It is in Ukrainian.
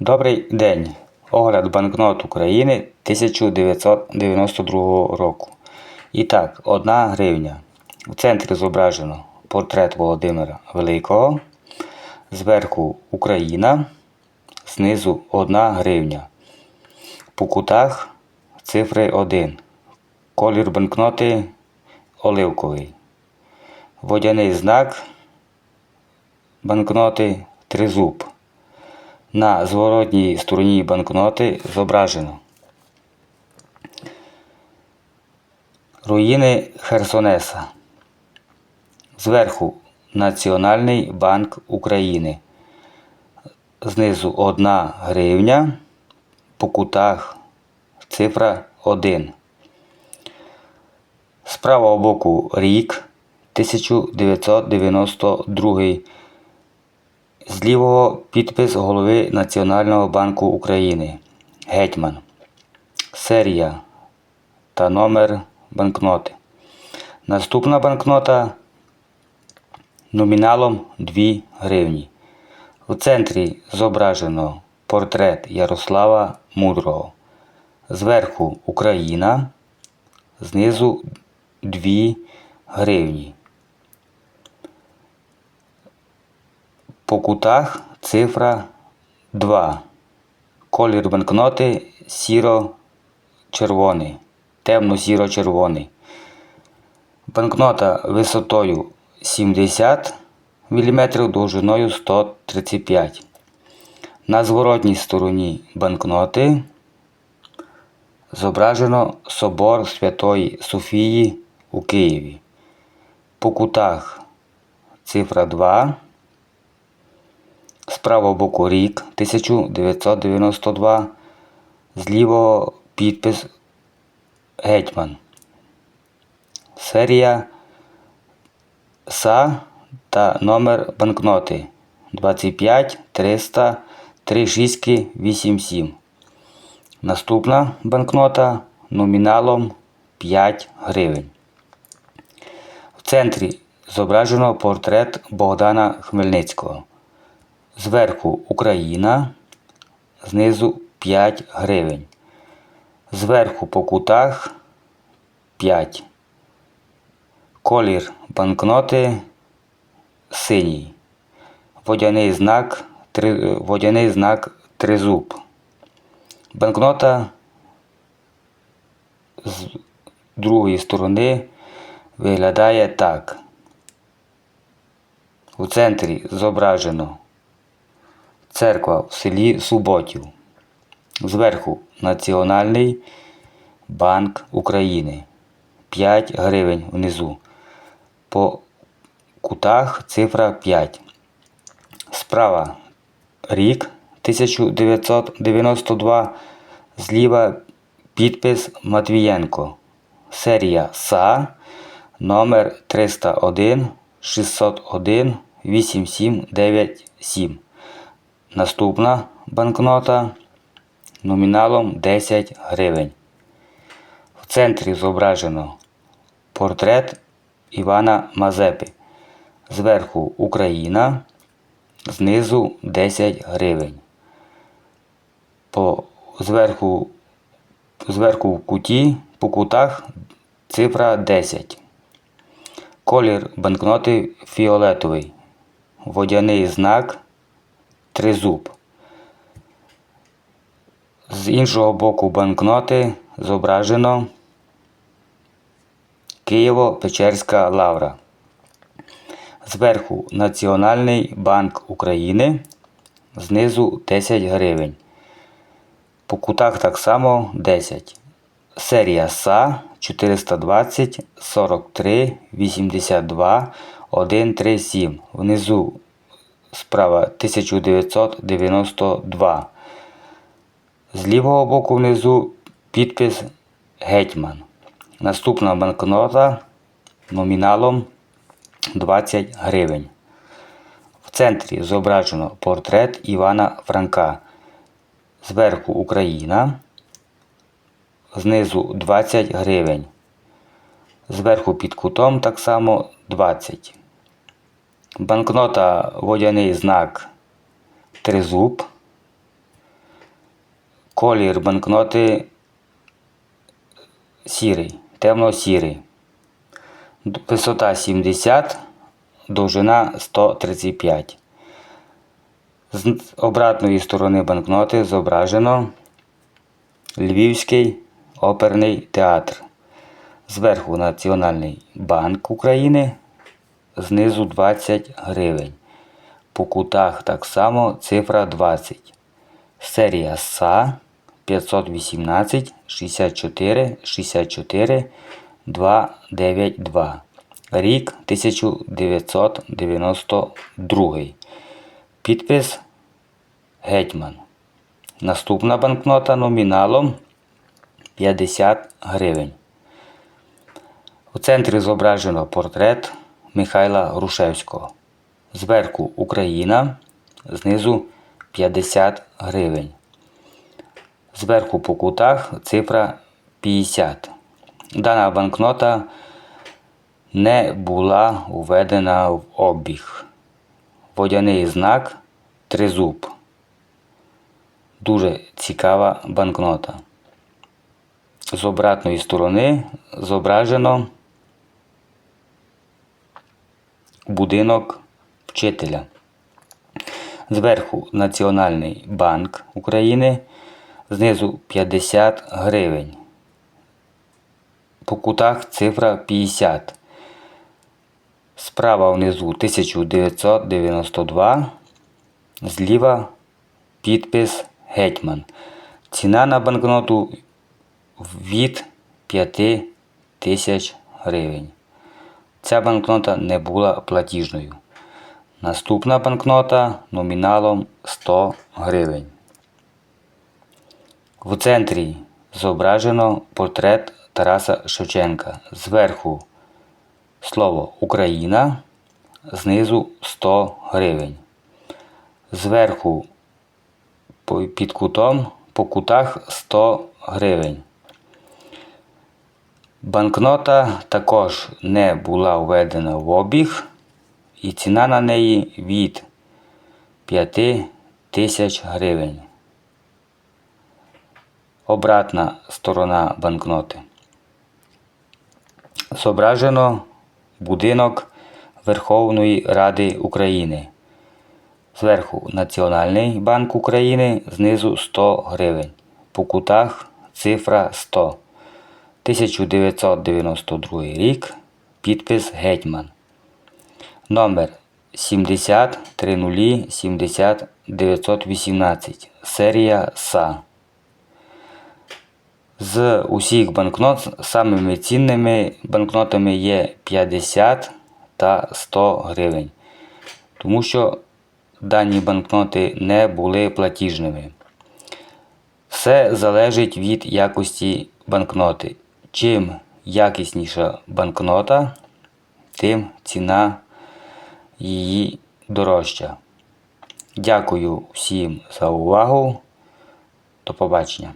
Добрий день. Огляд банкнот України 1992 року. І так, 1 гривня. У центрі зображено портрет Володимира Великого. Зверху Україна. Знизу 1 гривня. По кутах цифри 1. Колір банкноти оливковий. Водяний знак банкноти тризуб. На зворотній стороні банкноти зображено руїни Херсонеса. Зверху Національний банк України. Знизу 1 гривня. По кутах цифра 1. З правого боку рік 1992 з лівого підпис голови Національного банку України. Гетьман. Серія та номер банкноти. Наступна банкнота номіналом 2 гривні. У центрі зображено портрет Ярослава Мудрого. Зверху Україна. Знизу 2 гривні. По кутах цифра 2. Колір банкноти сіро-червоний, темно-сіро-червоний. Банкнота висотою 70 мм, довжиною 135 На зворотній стороні банкноти зображено собор Святої Софії у Києві. По кутах цифра 2. З правого боку рік 1992. З лівого підпис Гетьман. Серія СА та номер банкноти 25 300 36 87. Наступна банкнота номіналом 5 гривень. В центрі зображено портрет Богдана Хмельницького. Зверху Україна, знизу 5 гривень. Зверху по кутах 5. Колір банкноти синій. Водяний знак, три, водяний знак тризуб. Банкнота з другої сторони виглядає так. У центрі зображено Церква в селі Суботів. Зверху Національний банк України. 5 гривень внизу. По кутах цифра 5. Справа рік 1992. Зліва підпис Матвієнко. Серія СА номер 301 601 8797. Наступна банкнота номіналом 10 гривень. В центрі зображено портрет Івана Мазепи. Зверху Україна, знизу 10 гривень. По, зверху, зверху в куті, по кутах цифра 10. Колір банкноти фіолетовий. Водяний знак тризуб. З іншого боку банкноти зображено Києво-Печерська лавра. Зверху Національний банк України. Знизу 10 гривень. По кутах так само 10. Серія СА 420 43 82 137. Внизу справа 1992. З лівого боку внизу підпис Гетьман. Наступна банкнота номіналом 20 гривень. В центрі зображено портрет Івана Франка. Зверху Україна. Знизу 20 гривень. Зверху під кутом так само 20. Банкнота водяний знак Тризуб. Колір банкноти сірий, темно-сірий. Висота 70, довжина 135. З обратної сторони банкноти зображено Львівський оперний театр. Зверху Національний банк України, знизу 20 гривень. По кутах так само цифра 20. Серія СА 518 64 64 292. Рік 1992. Підпис Гетьман. Наступна банкнота номіналом 50 гривень. У центрі зображено портрет Михайла Грушевського. Зверху Україна, знизу 50 гривень. Зверху по кутах цифра 50. Дана банкнота не була введена в обіг. Водяний знак тризуб. Дуже цікава банкнота. З обратної сторони зображено будинок вчителя. Зверху Національний банк України, знизу 50 гривень. По кутах цифра 50. Справа внизу 1992. Зліва підпис Гетьман. Ціна на банкноту від 5 тисяч гривень. Ця банкнота не була платіжною. Наступна банкнота номіналом 100 гривень. В центрі зображено портрет Тараса Шевченка. Зверху слово Україна, знизу 100 гривень. Зверху під кутом по кутах 100 гривень. Банкнота також не була введена в обіг, і ціна на неї від 5 тисяч гривень. Обратна сторона банкноти. Зображено будинок Верховної Ради України. Зверху Національний банк України, знизу 100 гривень. По кутах цифра 100. 1992 рік. Підпис Гетьман. Номер 70 30 70 918. Серія СА. З усіх банкнот самими цінними банкнотами є 50 та 100 гривень. Тому що дані банкноти не були платіжними. Все залежить від якості банкноти. Чим якісніша банкнота, тим ціна її дорожча. Дякую всім за увагу. До побачення.